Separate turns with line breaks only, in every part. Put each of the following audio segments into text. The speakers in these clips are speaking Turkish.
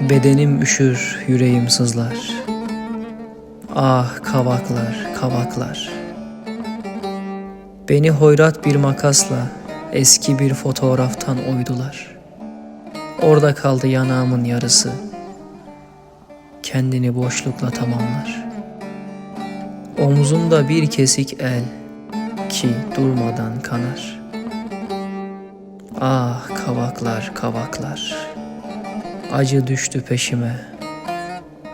Bedenim üşür, yüreğim sızlar. Ah kavaklar, kavaklar. Beni hoyrat bir makasla eski bir fotoğraftan oydular. Orada kaldı yanağımın yarısı. Kendini boşlukla tamamlar. Omzumda bir kesik el ki durmadan kanar. Ah kavaklar, kavaklar. Acı düştü peşime.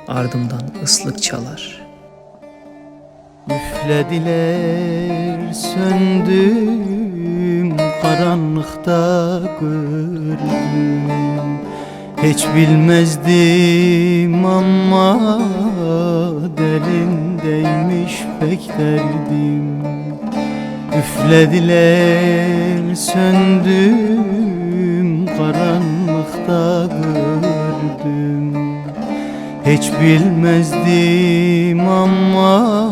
Ardımdan ıslık çalar.
Üflediler söndüm karanlıkta gördüm Hiç bilmezdim ama derindeymiş pek derdim Üflediler söndüm karanlıkta gördüm hiç bilmezdim ama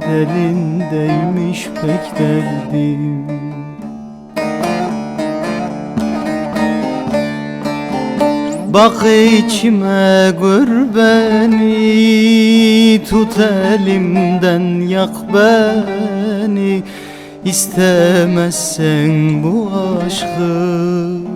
derindeymiş pek derdim. Bak içime gör beni Tut elimden yak beni. İstemezsen bu aşkı